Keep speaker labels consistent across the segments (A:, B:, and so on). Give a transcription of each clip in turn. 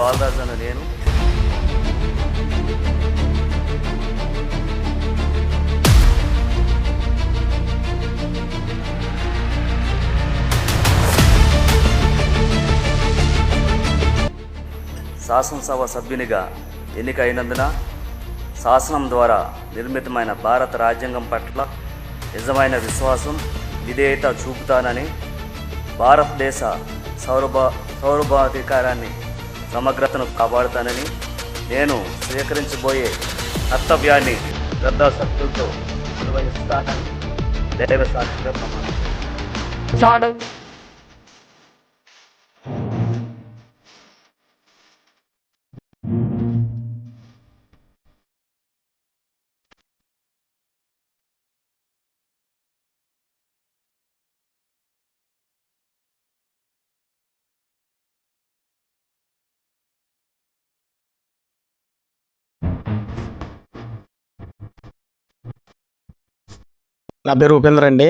A: బాలరాజు అనే నేను. శాసనసభ సభ్యునిగా ఎన్నికైనందున శాసనం ద్వారా నిర్మితమైన భారత రాజ్యాంగం పట్ల నిజమైన విశ్వాసం విధేయత చూపుతానని భారతదేశ సౌరభ సౌరభాధికారాన్ని సమగ్రతను కాపాడుతానని నేను స్వీకరించబోయే కర్తవ్యాన్ని శ్రద్ధాశక్తులతో నిర్వహిస్తానని దైవ సాక్షిగా ప్రమాణం
B: నా పేరు ఉపేంద్ర అండి.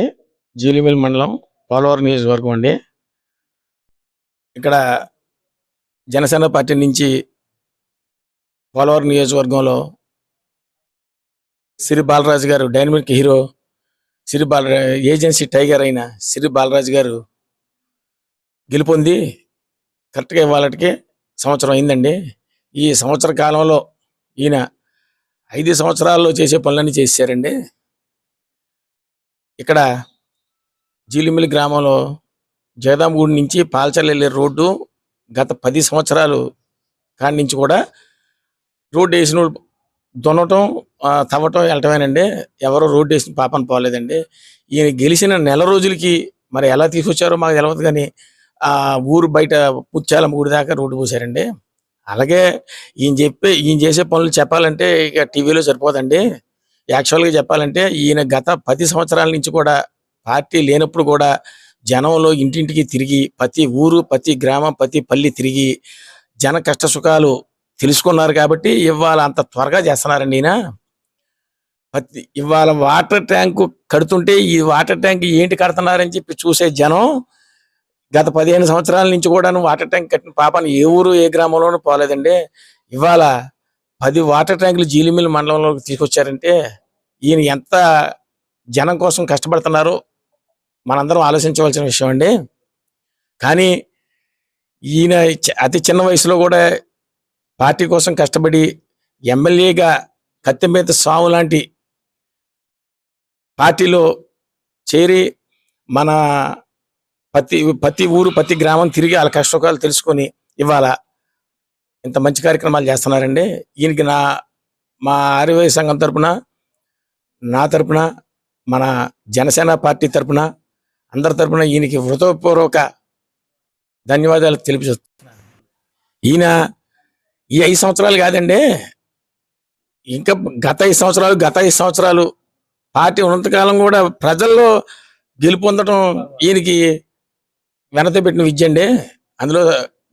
B: జీలిమిల్ మండలం పోలవరం నియోజకవర్గం అండి. ఇక్కడ జనసేన పార్టీ నుంచి పోలవరం నియోజకవర్గంలో సిరి బాలరాజు గారు dynamic hero Siri Bala agency tiger అయిన సిరి బాలరాజు గారు గెలుపొంది కరెక్ట్గా ఇవాళకి సంవత్సరం అయిందండి. ఈ సంవత్సర కాలంలో ఈయన ఐదు సంవత్సరాల్లో చేసే పనులన్నీ చేశారండి. ఇక్కడ జీలిమిలి గ్రామంలో జగదాంగూడి నుంచి పాల్చల్ వెళ్ళే రోడ్డు గత పది సంవత్సరాలు కాడి నుంచి కూడా రోడ్డు వేసిన దున్నటం తవ్వటం వెళ్ళటమేనండి ఎవరో రోడ్డు వేసిన పాపను పోలేదండి. ఈయన గెలిచిన నెల రోజులకి మరి ఎలా తీసుకొచ్చారో మాకు తెలియదు కానీ ఆ ఊరు బయట పుచ్చాలమ్మ గుడి దాకా రోడ్డు పోసారండి అలాగే ఈయన చెప్పే ఈయన చేసే పనులు చెప్పాలంటే ఇక టీవీలో సరిపోదండి. యాక్చువల్గా చెప్పాలంటే ఈయన గత పది సంవత్సరాల నుంచి కూడా పార్టీ లేనప్పుడు కూడా జనంలో ఇంటింటికి తిరిగి ప్రతి ఊరు ప్రతి గ్రామం ప్రతి పల్లి తిరిగి జన కష్ట సుఖాలు తెలుసుకున్నారు కాబట్టి ఇవాళ అంత త్వరగా చేస్తున్నారండి ఈయన. ప్రతి ఇవాళ వాటర్ ట్యాంకు కడుతుంటే ఈ వాటర్ ట్యాంక్ ఏంటి కడుతున్నారని చెప్పి చూసే జనం గత పదిహేను సంవత్సరాల నుంచి కూడా వాటర్ ట్యాంక్ కట్టిన పాపను ఏ ఊరు ఏ గ్రామంలోనూ పోలేదండి. ఇవాళ పది వాటర్ ట్యాంకులు జీలిమిల్ మండలంలోకి తీసుకొచ్చారంటే ఈయన ఎంత జనం కోసం కష్టపడుతున్నారో మనందరం ఆలోచించవలసిన విషయం అండి. కానీ ఈయన అతి చిన్న వయసులో కూడా పార్టీ కోసం కష్టపడి ఎమ్మెల్యేగా కత్తిమీద స్వామి లాంటి పార్టీలో చేరి మన ప్రతి ప్రతి ఊరు ప్రతి గ్రామం తిరిగి వాళ్ళ కష్టసుఖాలు తెలుసుకొని ఇవాళ ఇంత మంచి కార్యక్రమాలు చేస్తున్నారండి. ఈయనకి నా మా ఆర్యవై సంఘం తరపున నా తరపున మన జనసేన పార్టీ తరపున అందరి తరపున ఈయనకి హృదయపూర్వక ధన్యవాదాలు తెలిపి ఈయన ఈ ఐదు సంవత్సరాలు కాదండి ఇంకా గత ఐదు సంవత్సరాలు గత ఐదు సంవత్సరాలు పార్టీ ఉన్నంతకాలం కూడా ప్రజల్లో గెలుపొందడం ఈయనకి వెనత పెట్టిన విద్య అండి. అందులో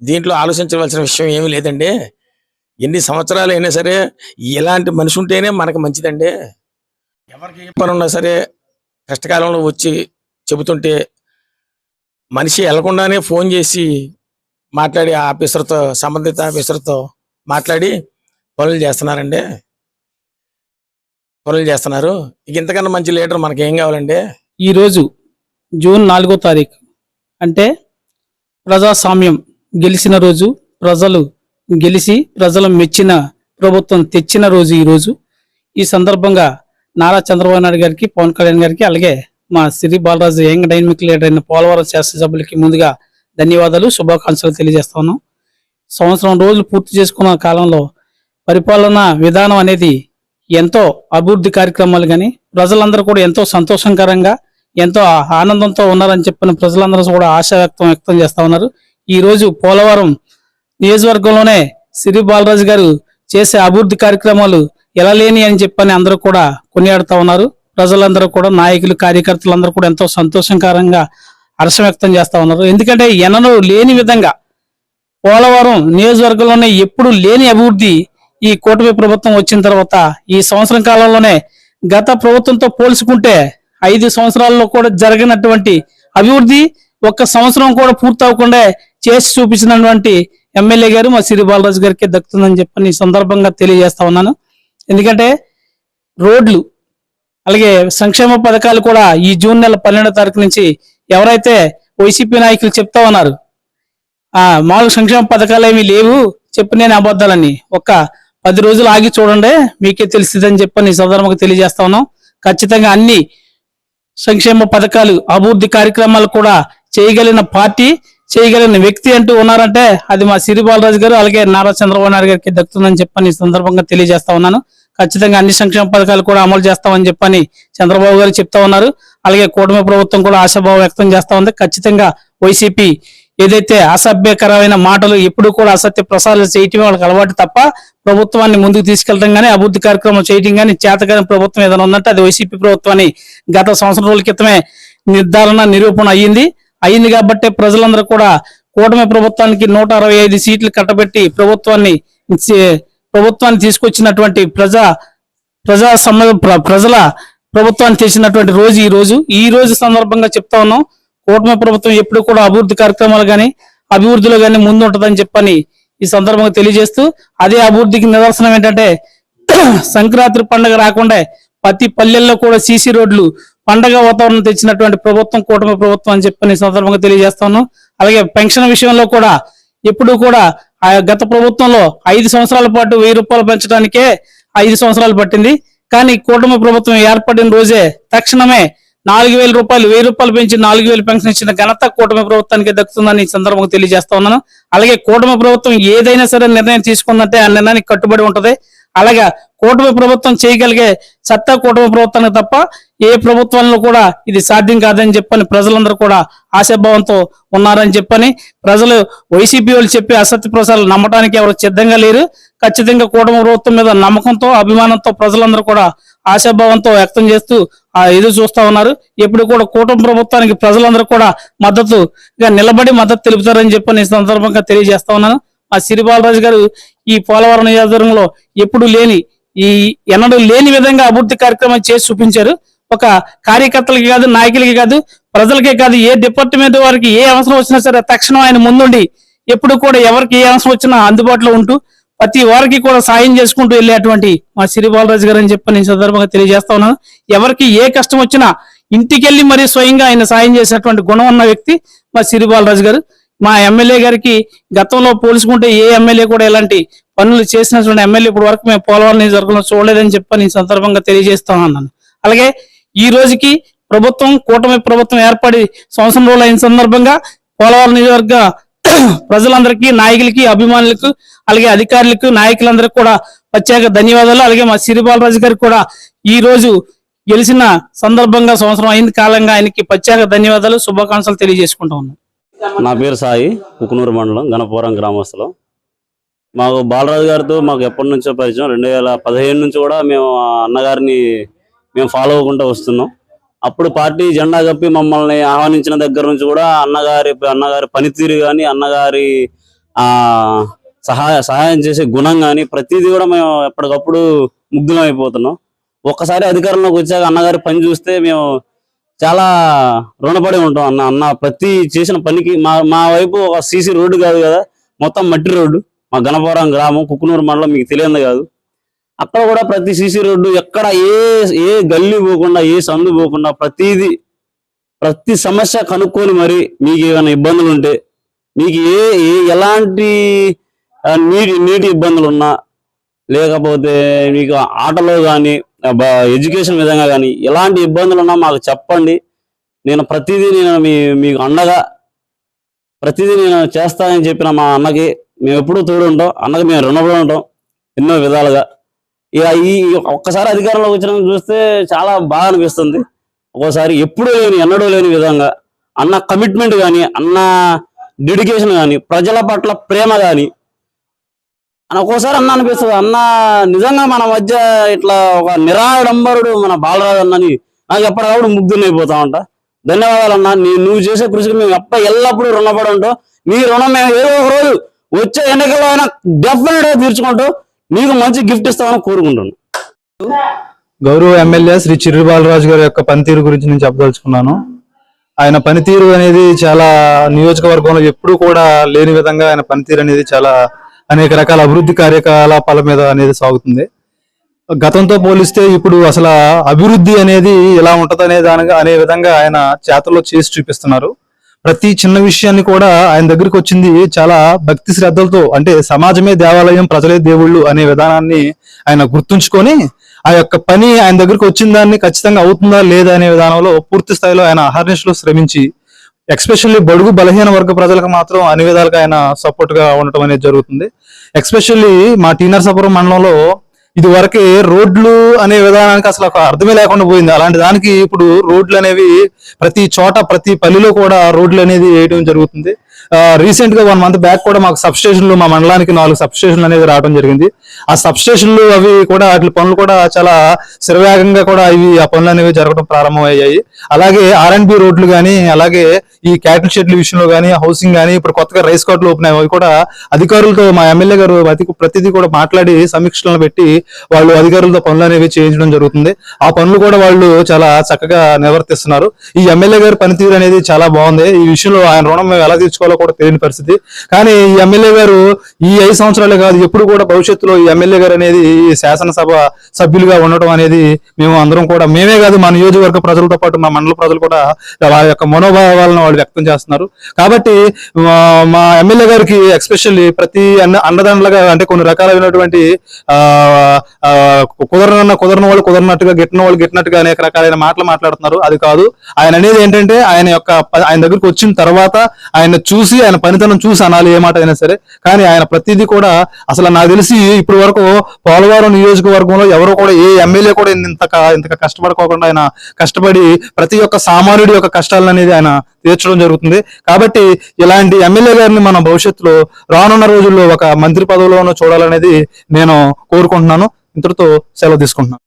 B: దీంట్లో ఆలోచించవలసిన విషయం ఏమీ లేదండి. ఎన్ని సంవత్సరాలు అయినా సరే ఇలాంటి మనిషి ఉంటేనే మనకు మంచిదండి. ఎవరికి ఏ పని ఉన్నా సరే కష్టకాలంలో వచ్చి చెబుతుంటే మనిషి వెళ్ళకుండానే ఫోన్ చేసి మాట్లాడి ఆ ఆఫీసర్తో సంబంధిత ఆఫీసర్తో మాట్లాడి పనులు చేస్తున్నారండి. పనులు చేస్తున్నారు. ఇక ఇంతకన్నా మంచి లీడర్ మనకి ఏం కావాలండి?
C: ఈరోజు జూన్ నాలుగో తారీఖు అంటే ప్రజాస్వామ్యం గెలిచిన రోజు ప్రజలు గెలిచి ప్రజలు మెచ్చిన ప్రభుత్వం తెచ్చిన రోజు ఈ రోజు. ఈ సందర్భంగా నారా చంద్రబాబు నాయుడు గారికి పవన్ కళ్యాణ్ గారికి అలాగే మా Siri Balaraju young dynamic leader అయిన పోలవరం శాసనసభ్యులకి ముందుగా ధన్యవాదాలు శుభాకాంక్షలు తెలియజేస్తాను. సంవత్సరం రోజులు పూర్తి చేసుకున్న కాలంలో పరిపాలన విధానం అనేది ఎంతో అభివృద్ధి కార్యక్రమాలు కానీ ప్రజలందరూ కూడా ఎంతో సంతోషకరంగా ఎంతో ఆనందంతో ఉన్నారని చెప్పిన ప్రజలందరూ కూడా ఆశ వ్యక్తం వ్యక్తం చేస్తా ఉన్నారు. ఈరోజు పోలవరం నియోజకవర్గంలోనే సిరి బాలరాజు గారు చేసే అభివృద్ధి కార్యక్రమాలు ఎలా లేని అని చెప్పని అందరూ కూడా కొనియాడుతా ఉన్నారు. ప్రజలందరూ కూడా నాయకులు కార్యకర్తలందరూ కూడా ఎంతో సంతోషకరంగా హర్షం వ్యక్తం చేస్తూ ఉన్నారు. ఎందుకంటే ఎన్నడూ లేని విధంగా పోలవరం నియోజకవర్గంలోనే ఎప్పుడు లేని అభివృద్ధి ఈ కూటమి ప్రభుత్వం వచ్చిన తర్వాత ఈ సంవత్సరం కాలంలోనే గత ప్రభుత్వంతో పోల్చుకుంటే ఐదు సంవత్సరాల్లో కూడా జరిగినటువంటి అభివృద్ధి ఒక్క సంవత్సరం కూడా పూర్తవకుండా చేసి చూపించినటువంటి ఎమ్మెల్యే గారు మా సిరి బాలరాజు గారికి దక్కుతుందని చెప్పని ఈ సందర్భంగా తెలియజేస్తా ఉన్నాను. ఎందుకంటే రోడ్లు అలాగే సంక్షేమ పథకాలు కూడా ఈ జూన్ నెల పన్నెండో తారీఖు నుంచి ఎవరైతే వైసీపీ నాయకులు చెప్తా ఉన్నారు ఆ మామూలు సంక్షేమ పథకాలు ఏమీ లేవు చెప్పి నేను అబద్ధాలని. ఒక పది రోజులు ఆగి చూడండి మీకే తెలిసిందని చెప్పని ఈ సందర్భంగా తెలియజేస్తా ఉన్నాం. ఖచ్చితంగా అన్ని సంక్షేమ పథకాలు అభివృద్ధి కార్యక్రమాలు కూడా చేయగలిగిన పార్టీ చేయగలిగిన వ్యక్తి అంటూ ఉన్నారంటే అది మా సిరి బాలరాజు గారు అలాగే నారా చంద్రబాబు నాయుడు గారికి దక్కుతుందని చెప్పని సందర్భంగా తెలియజేస్తా ఉన్నాను. ఖచ్చితంగా అన్ని సంక్షేమ పథకాలు కూడా అమలు చేస్తామని చెప్పని చంద్రబాబు గారు చెప్తా ఉన్నారు. అలాగే కూటమి ప్రభుత్వం కూడా ఆశాభావం వ్యక్తం చేస్తా ఉంది. ఖచ్చితంగా వైసీపీ ఏదైతే అసభ్యకరమైన మాటలు ఎప్పుడు కూడా అసత్య ప్రసారాలు చేయటమే వాళ్ళకి అలవాటు తప్ప ప్రభుత్వాన్ని ముందుకు తీసుకెళ్ళడం కానీ అభివృద్ధి కార్యక్రమం చేయటం కానీ చేతగాని ప్రభుత్వం ఏదైనా ఉందంటే అది వైసీపీ ప్రభుత్వాన్ని గత సంవత్సరం రోజుల క్రితమే నిర్ధారణ నిరూపణ అయ్యింది. అయింది కాబట్టి ప్రజలందరూ కూడా కూటమి ప్రభుత్వానికి నూట అరవై ఐదు సీట్లు కట్టబెట్టి ప్రభుత్వాన్ని ప్రభుత్వాన్ని తీసుకొచ్చినటువంటి ప్రజా ప్రజా సమ ప్ర- ప్రజల ప్రభుత్వాన్ని చేసినటువంటి రోజు ఈ రోజు. ఈ రోజు సందర్భంగా చెప్తా ఉన్నాం కూటమి ప్రభుత్వం ఎప్పుడు కూడా అభివృద్ధి కార్యక్రమాలు కానీ అభివృద్ధిలో కానీ ముందు ఉంటుందని చెప్పని ఈ సందర్భంగా తెలియజేస్తూ అదే అభివృద్ధికి నిదర్శనం ఏంటంటే సంక్రాంతి పండుగ రాకుండా ప్రతి పల్లెల్లో కూడా సీసీ రోడ్లు పండగ వాతావరణం తెచ్చినటువంటి ప్రభుత్వం కూటమి ప్రభుత్వం అని చెప్పని సందర్భంగా తెలియజేస్తాను. అలాగే పెన్షన్ విషయంలో కూడా ఎప్పుడు కూడా ఆ గత ప్రభుత్వంలో ఐదు సంవత్సరాల పాటు వెయ్యి రూపాయలు పెంచడానికే ఐదు సంవత్సరాలు పట్టింది. కానీ కూటమి ప్రభుత్వం ఏర్పడిన రోజే తక్షణమే నాలుగు వేల రూపాయలు వెయ్యి రూపాయలు పెంచి నాలుగు వేలు పెన్షన్ ఇచ్చిన ఘనత కూటమి ప్రభుత్వానికి దక్కుతుందని ఈ సందర్భంగా తెలియజేస్తా ఉన్నాను. అలాగే కూటమి ప్రభుత్వం ఏదైనా సరే నిర్ణయం తీసుకుందంటే ఆ నిర్ణయానికి కట్టుబడి ఉంటుంది. అలాగే కూటమి ప్రభుత్వం చేయగలిగే సత్తా కూటమి ప్రభుత్వానికి తప్ప ఏ ప్రభుత్వంలో కూడా ఇది సాధ్యం కాదని చెప్పని ప్రజలందరూ కూడా ఆశాభావంతో ఉన్నారని చెప్పని ప్రజలు వైసీపీ వాళ్ళు చెప్పే అసత్య ప్రసారాలు నమ్మటానికి ఎవరు సిద్ధంగా లేరు. ఖచ్చితంగా కూటమి ప్రభుత్వం మీద నమ్మకంతో అభిమానంతో ప్రజలందరూ కూడా ఆశాభావంతో వ్యక్తం చేస్తూ ఆ ఎదురు చూస్తా ఉన్నారు. ఎప్పుడు కూడా కూటమి ప్రభుత్వానికి ప్రజలందరూ కూడా మద్దతుగా నిలబడి మద్దతు తెలుపుతారని చెప్పని ఈ సందర్భంగా తెలియజేస్తా ఉన్నాను. ఆ సిరిబాలరాజు గారు ఈ పోలవరం నియోజకవర్గంలో ఎప్పుడు లేని ఈ ఎన్నడూ లేని విధంగా అభివృద్ధి కార్యక్రమం చేసి చూపించారు. ఒక కార్యకర్తలకి కాదు నాయకులకి కాదు ప్రజలకే కాదు ఏ డిపార్ట్మెంట్ వారికి ఏ అవసరం వచ్చినా సరే తక్షణం ఆయన ముందుండి ఎప్పుడు కూడా ఎవరికి ఏ అవసరం వచ్చినా అందుబాటులో ఉంటూ ప్రతి వారికి కూడా సాయం చేసుకుంటూ వెళ్ళేటువంటి మా సిరి బాలరాజు గారు అని చెప్పి నేను సందర్భంగా తెలియజేస్తా ఉన్నాను. ఎవరికి ఏ కష్టం వచ్చినా ఇంటికెళ్ళి మరీ స్వయంగా ఆయన సాయం చేసినటువంటి గుణం ఉన్న వ్యక్తి మా సిరి బాలరాజు గారు. మా ఎమ్మెల్యే గారికి గతంలో పోల్చుకుంటే ఏ ఎమ్మెల్యే కూడా ఇలాంటి పనులు చేసినటువంటి ఎమ్మెల్యే ఇప్పుడు వరకు మేము పోలవరం నియోజకవర్గంలో చూడలేదని చెప్పని ఈ సందర్భంగా తెలియజేస్తామన్నాను అలాగే ఈ రోజుకి ప్రభుత్వం కూటమి ప్రభుత్వం ఏర్పడి సంవత్సరం రోజులు అయిన సందర్భంగా పోలవరం నియోజకవర్గ ప్రజలందరికీ నాయకులకి అభిమానులకు అలాగే అధికారులకు నాయకులందరికీ కూడా ప్రత్యేక ధన్యవాదాలు. అలాగే మా సిరిబాలరాజు గారికి కూడా ఈ రోజు గెలిచిన సందర్భంగా సంవత్సరం అయిన కాలంగా ఆయనకి ప్రత్యేక ధన్యవాదాలు శుభాకాంక్షలు తెలియజేసుకుంటా ఉన్నాను.
D: నా పేరు సాయి కుకునూరు మండలం గణపురం గ్రామస్తులం మాకు బాలరాజు గారితో మాకు ఎప్పటి నుంచో పరిచయం. రెండు వేల పదిహేను నుంచి కూడా మేము అన్నగారిని మేము ఫాలో అవ్వకుండా వస్తున్నాం. అప్పుడు పార్టీ జెండా కప్పి మమ్మల్ని ఆహ్వానించిన దగ్గర నుంచి కూడా అన్నగారి అన్నగారి పనితీరు కానీ అన్నగారి సహాయ సహాయం చేసే గుణం కానీ ప్రతిదీ కూడా మేము ఎప్పటికప్పుడు ముగ్ధులం అయిపోతున్నాం ఒక్కసారి అధికారంలోకి వచ్చాక అన్నగారి పని చూస్తే మేము చాలా రుణపడి ఉంటాం అన్న అన్న ప్రతి చేసిన పనికి మా మా వైపు ఒక సీసీ రోడ్డు కాదు కదా మొత్తం మట్టి రోడ్డు. మా గణపురం గ్రామం కుక్కునూరు మండలం మీకు తెలియదు కాదు. అక్కడ కూడా ప్రతి సీసీ రోడ్డు ఎక్కడ ఏ ఏ గల్లీ పోకుండా ఏ సందు పోకుండా ప్రతిదీ ప్రతి సమస్య కనుక్కొని మరి మీకు ఏమైనా ఇబ్బందులు ఉంటే మీకు ఏ ఏ ఎలాంటి నీటి నీటి ఇబ్బందులు ఉన్నా లేకపోతే మీకు ఆటలో కానీ ఎడ్యుకేషన్ విధంగా కానీ ఎలాంటి ఇబ్బందులు ఉన్నా మాకు చెప్పండి. నేను ప్రతిదీ నేను మీ మీకు అండగా ప్రతిదీ నేను చేస్తానని చెప్పిన మా అన్నకి మేము ఎప్పుడూ తోడు ఉంటాం. అన్నకి మేము రుణపడి ఉంటాం ఎన్నో విధాలుగా. ఇక ఈ ఒక్కసారి అధికారంలోకి వచ్చిన చూస్తే చాలా బాగా అనిపిస్తుంది. ఒక్కోసారి ఎప్పుడూ లేని ఎన్నడూ లేని విధంగా అన్న కమిట్మెంట్ కానీ అన్న డెడికేషన్ కానీ ప్రజల పట్ల ప్రేమ కానీ అని ఒక్కోసారి అన్న అనిపిస్తుంది. అన్న నిజంగా మన మధ్య ఇట్లా ఒక నిరాడంబరుడు మన బాలరాజు అన్నని నాకు ఎప్పటికప్పుడు ముగ్ధునైపోతా ఉంటా. ధన్యవాదాలు అన్న. నీ నువ్వు చేసే కృషికి మేము ఎప్ప ఎల్లప్పుడూ రుణపడి ఉంటాం. నీ రుణం మేము ఏదో ఒక రోజు వచ్చే ఎన్నికల్లో అయినా డెఫినెట్గా తీర్చుకుంటూ నీకు మంచి గిఫ్ట్ ఇస్తామని కోరుకుంటున్నాను.
E: గౌరవ ఎమ్మెల్యే శ్రీ చిరు బాలరాజు గారి యొక్క పనితీరు గురించి నేను చెప్పదలుచుకున్నాను. ఆయన పనితీరు అనేది చాలా నియోజకవర్గంలో ఎప్పుడు కూడా లేని విధంగా ఆయన పనితీరు అనేది చాలా అనేక రకాల అభివృద్ధి కార్యకలాపాల మీద అనేది సాగుతుంది. గతంతో పోలిస్తే ఇప్పుడు అసలు అభివృద్ధి అనేది ఎలా ఉంటుంది అనే దానిగా అనే విధంగా ఆయన చేతల్లో చేసి చూపిస్తున్నారు. ప్రతి చిన్న విషయాన్ని కూడా ఆయన దగ్గరికి వచ్చింది చాలా భక్తి శ్రద్ధలతో అంటే సమాజమే దేవాలయం ప్రజలే దేవుళ్ళు అనే విధానాన్ని ఆయన గుర్తుంచుకొని ఆ యొక్క పని ఆయన దగ్గరికి వచ్చిన దాన్ని ఖచ్చితంగా అవుతుందా లేదా అనే విధానంలో పూర్తి స్థాయిలో ఆయన అహర్నిశలో శ్రమించి ఎక్స్పెషల్లీ బడుగు బలహీన వర్గ ప్రజలకు మాత్రం అన్ని విధాలుగా ఆయన సపోర్ట్గా ఉండటం అనేది జరుగుతుంది. ఎక్స్పెషల్లీ మా టీనర్సాపురం మండలంలో ఇది వరకే రోడ్లు అనే విధానానికి అసలు ఒక అర్థమే లేకుండా పోయింది. అలాంటి దానికి ఇప్పుడు రోడ్లు అనేవి ప్రతి చోట ప్రతి పల్లెలో కూడా రోడ్లు అనేది వేయడం జరుగుతుంది. రీసెంట్గా వన్ మంత్ బ్యాక్ కూడా మాకు సబ్ స్టేషన్లు మా మండలానికి నాలుగు సబ్ స్టేషన్లు అనేది రావడం జరిగింది. ఆ సబ్ స్టేషన్లు అవి కూడా వాటి పనులు కూడా చాలా శరవేగంగా కూడా ఇవి ఆ పనులు అనేవి జరగడం ప్రారంభమయ్యాయి. అలాగే ఆర్ అండ్ బి రోడ్లు కానీ అలాగే ఈ క్యాటిల్ షెడ్ల విషయంలో కానీ హౌసింగ్ కానీ ఇప్పుడు కొత్తగా రైస్ కోట్లు ఓపెన్ అయ్యాయి. అవి కూడా అధికారులతో మా ఎమ్మెల్యే గారు ప్రతిదీ కూడా మాట్లాడి సమీక్షలను పెట్టి వాళ్ళు అధికారులతో పనులు అనేవి చేయించడం జరుగుతుంది. ఆ పనులు కూడా వాళ్ళు చాలా చక్కగా నిర్వర్తిస్తున్నారు. ఈ ఎమ్మెల్యే గారి పనితీరు అనేది చాలా బాగుంది. ఈ విషయంలో ఆయన రుణం మేము ఎలా తీర్చుకోవాలో కూడా తెలియని పరిస్థితి. కానీ ఈ ఎమ్మెల్యే గారు ఈ ఐదు సంవత్సరాలే కాదు ఎప్పుడు కూడా భవిష్యత్తులో ఈ ఎమ్మెల్యే గారు అనేది శాసనసభ సభ్యులుగా ఉండటం అనేది మేము అందరం కూడా మేమే కాదు మా నియోజకవర్గ ప్రజలతో పాటు మా మండల ప్రజలు కూడా వారి యొక్క మనోభావాలను వాళ్ళు వ్యక్తం చేస్తున్నారు. కాబట్టి మా- ఎమ్మెల్యే గారికి ఎక్స్పెషల్లీ ప్రతి అన్న అన్నదండలుగా అంటే కొన్ని రకాలైనటువంటి కుదరనన్న కుదరని వాళ్ళు కుదరనట్టుగా గిట్టిన వాళ్ళు గిట్టినట్టుగా అనేక రకాలైన మాటలు మాట్లాడుతున్నారు. అది కాదు ఆయన అనేది ఏంటంటే ఆయన యొక్క ఆయన దగ్గరికి వచ్చిన తర్వాత ఆయన చూసి చూసి ఆయన పనితనం చూసి అనాలి ఏ మాట అయినా సరే. కానీ ఆయన ప్రతిదీ కూడా అసలు నాకు తెలిసి ఇప్పటి వరకు పోలవరం నియోజకవర్గంలో ఎవరు కూడా ఏ ఎమ్మెల్యే కూడా ఇంత ఇంత కష్టపడుకోకుండా ఆయన కష్టపడి ప్రతి ఒక్క సామాన్యుడి యొక్క కష్టాలను అనేది ఆయన తీర్చడం జరుగుతుంది. కాబట్టి ఇలాంటి ఎమ్మెల్యే గారిని మన భవిష్యత్తులో రానున్న రోజుల్లో ఒక మంత్రి పదవిలోనూ చూడాలనేది నేను కోరుకుంటున్నాను. ఇంతటితో సెలవు తీసుకుంటున్నాను.